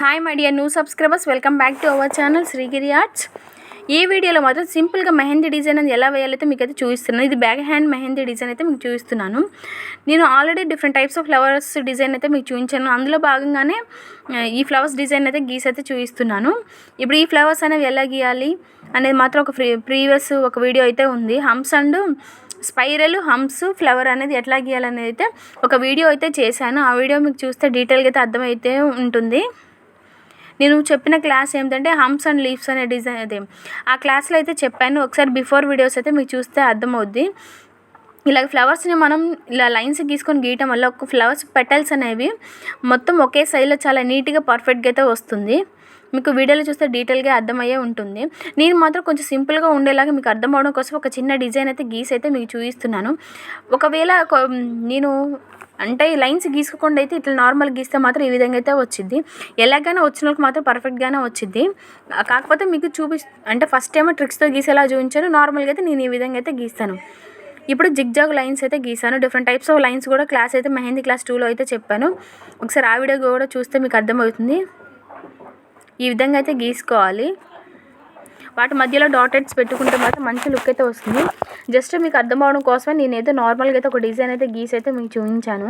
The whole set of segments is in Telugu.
Hi my dear new subscribers welcome back to our channel Srigiri arts ఈ వీడియోలో మాత్రం సింపుల్గా మెహందీ డిజైన్ అనేది ఎలా వేయాలైతే మీకు అయితే చూపిస్తున్నాను. ఇది బ్యాక్ హ్యాండ్ మెహందీ డిజైన్ అయితే మీకు చూపిస్తున్నాను. నేను already different types of flowers design అయితే మీకు చూపించాను. అందులో భాగంగానే ఈ ఫ్లవర్స్ డిజైన్ అయితే గీస్ అయితే చూపిస్తున్నాను. ఇప్పుడు ఈ ఫ్లవర్స్ అనేవి ఎలా గీయాలి అనేది మాత్రం ఒక ప్రీ ప్రీవియస్ ఒక వీడియో అయితే ఉంది. Humps and spiral humps flower అనేది ఎట్లా గీయాలనేది అయితే ఒక వీడియో అయితే చేశాను. ఆ వీడియో మీకు చూస్తే డీటెయిల్గా అయితే అర్థమైతే ఉంటుంది. నేను చెప్పిన క్లాస్ ఏంటంటే హంప్స్ అండ్ లీవ్స్ అనే డిజైన్ అదే. ఆ క్లాస్లో అయితే చెప్పాను ఒకసారి బిఫోర్ వీడియోస్ అయితే మీకు చూస్తే అర్థమవుద్ది. ఇలా ఫ్లవర్స్ని మనం ఇలా లైన్స్ గీసుకొని గీయటం వల్ల ఒక ఫ్లవర్స్ పెటల్స్ అనేవి మొత్తం ఒకే సైజులో చాలా నీట్గా పర్ఫెక్ట్గా అయితే వస్తుంది. మీకు వీడియోలో చూస్తే డీటెయిల్గా అర్థమయ్యే ఉంటుంది. నేను మాత్రం కొంచెం సింపుల్గా ఉండేలాగా మీకు అర్థం అవడం కోసం ఒక చిన్న డిజైన్ అయితే గీసి అయితే మీకు చూపిస్తున్నాను. ఒకవేళ నేను అంటే ఈ లైన్స్ గీసుకోకుండా అయితే ఇట్లా నార్మల్ గీస్తే మాత్రం ఈ విధంగా అయితే వచ్చింది ఎలాగైనా వచ్చిన వాళ్ళకి మాత్రం పర్ఫెక్ట్గానే వచ్చింది కాకపోతే మీకు చూపి అంటే ఫస్ట్ ఏమో ట్రిక్స్తో గీసేలా చూపించాను. నార్మల్గా అయితే నేను ఈ విధంగా అయితే గీస్తాను. ఇప్పుడు జిగ్జాగ్ లైన్స్ అయితే గీసాను. డిఫరెంట్ టైప్స్ ఆఫ్ లైన్స్ కూడా క్లాస్ అయితే మెహందీ క్లాస్ టూలో అయితే చెప్పాను. ఒకసారి ఆ వీడియో కూడా చూస్తే మీకు అర్థమవుతుంది. ఈ విధంగా అయితే గీసుకోవాలి. వాటి మధ్యలో డాటెడ్స్ పెట్టుకుంటే మాత్రం మంచి లుక్ అయితే వస్తుంది. జస్ట్ మీకు అర్థం అవడం కోసమే నేనైతే నార్మల్గా అయితే ఒక డిజైన్ అయితే గీసి అయితే మీకు చూపించాను.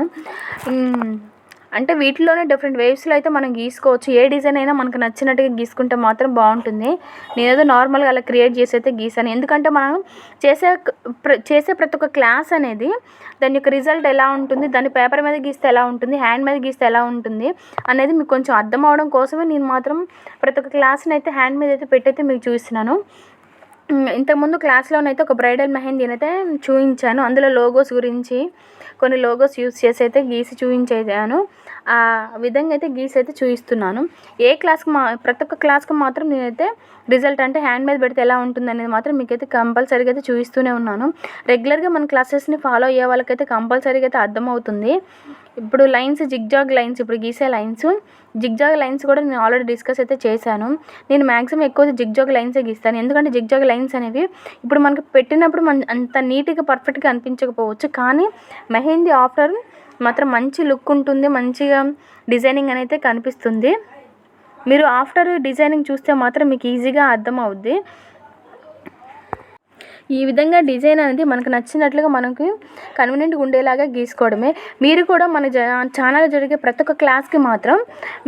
అంటే వీటిలోనే డిఫరెంట్ వేవ్స్లో అయితే మనం గీసుకోవచ్చు. ఏ డిజైన్ అయినా మనకు నచ్చినట్టుగా గీసుకుంటే మాత్రం బాగుంటుంది. నేనేదో నార్మల్గా అలా క్రియేట్ చేసి అయితే గీసాను. ఎందుకంటే మనం చేసే ప్ర- చేసే ప్రతి ఒక్క క్లాస్ అనేది దాని యొక్క రిజల్ట్ ఎలా ఉంటుంది దాన్ని పేపర్ మీద గీస్తే ఎలా ఉంటుంది హ్యాండ్ మీద గీస్తే ఎలా ఉంటుంది అనేది మీకు కొంచెం అర్థం అవడం కోసమే నేను మాత్రం ప్రతి ఒక్క క్లాస్ని అయితే హ్యాండ్ మీద అయితే పెట్టయితే మీకు చూస్తున్నాను ఇంతకుముందు క్లాస్లోనైతే ఒక బ్రైడల్ మెహందీని అయితే చూపించాను అందులో లోగోస్ గురించి కొన్ని లోగోస్ యూస్ చేసి అయితే గీసి చూపించాను ఆ విధంగా అయితే గీసి అయితే చూపిస్తున్నాను ఏ క్లాస్కి మా ప్రతి ఒక్క క్లాస్కి మాత్రం నేనైతే రిజల్ట్ అంటే హ్యాండ్ మీద పెడితే ఎలా ఉంటుంది అనేది మాత్రం మీకైతే కంపల్సరీగా అయితే చూపిస్తూనే ఉన్నాను. రెగ్యులర్గా మన క్లాసెస్ని ఫాలో అయ్యే వాళ్ళకైతే కంపల్సరీగా అయితే అర్థమవుతుంది. ఇప్పుడు లైన్స్ జిగ్జాగ్ లైన్స్ ఇప్పుడు గీసే లైన్స్ జిగ్జాగ్ లైన్స్ కూడా నేను ఆల్రెడీ డిస్కస్ అయితే చేశాను. నేను మ్యాక్సిమం ఎక్కువ జిగ్జాగ్ లైన్సే గీస్తాను. ఎందుకంటే జిగ్జాగ్ లైన్స్ అనేవి ఇప్పుడు మనకు పెట్టినప్పుడు మన అంత నీట్గా పర్ఫెక్ట్గా అనిపించకపోవచ్చు. కానీ మెహందీ ఆఫ్టర్ మాత్రం మంచి లుక్ ఉంటుంది. మంచిగా డిజైనింగ్ అనేది కనిపిస్తుంది. మీరు ఆఫ్టర్ డిజైనింగ్ చూస్తే మాత్రం మీకు ఈజీగా అర్థం అవుద్ది. ఈ విధంగా డిజైన్ అనేది మనకు నచ్చినట్లుగా మనకి కన్వీనియంట్గా ఉండేలాగా గీసుకోవడమే. మీరు కూడా మన ఛానల్ జరిగే ప్రతి ఒక్క క్లాస్కి మాత్రం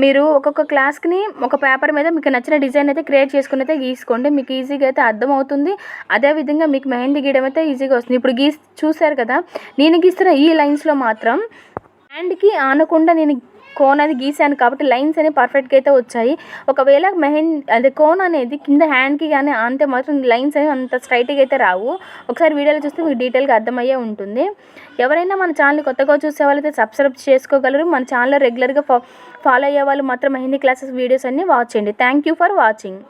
మీరు ఒక్కొక్క క్లాస్కి ఒక పేపర్ మీద మీకు నచ్చిన డిజైన్ అయితే క్రియేట్ చేసుకుని అయితే గీసుకోండి. మీకు ఈజీగా అయితే అర్థమవుతుంది అదేవిధంగా మీకు మెహందీ గీయడం అయితే ఈజీగా వస్తుంది. ఇప్పుడు గీ చూశారు కదా? నేను గీస్తున్న ఈ లైన్స్లో మాత్రం హ్యాండ్కి ఆనకుండా నేను కోన్ అది గీసాను కాబట్టి లైన్స్ అనేవి పర్ఫెక్ట్గా అయితే వచ్చాయి. ఒకవేళ మెహందీ అదే కోన్ అనేది కింద హ్యాండ్కి కానీ అంతే మాత్రం లైన్స్ అనేవి అంత స్ట్రైట్గా అయితే రావు. ఒకసారి వీడియోలో చూస్తే మీకు డీటెయిల్గా అర్థమయ్యే ఉంటుంది. ఎవరైనా మన ఛానల్ కొత్తగా చూసే వాళ్ళైతే సబ్స్క్రైబ్ చేసుకోగలరు. మన ఛానల్ రెగ్యులర్గా ఫా ఫాలో అయ్యే వాళ్ళు మాత్రం మెహందీ క్లాసెస్ వీడియోస్ అన్నీ వాచ్ చేయండి. Thank you for watching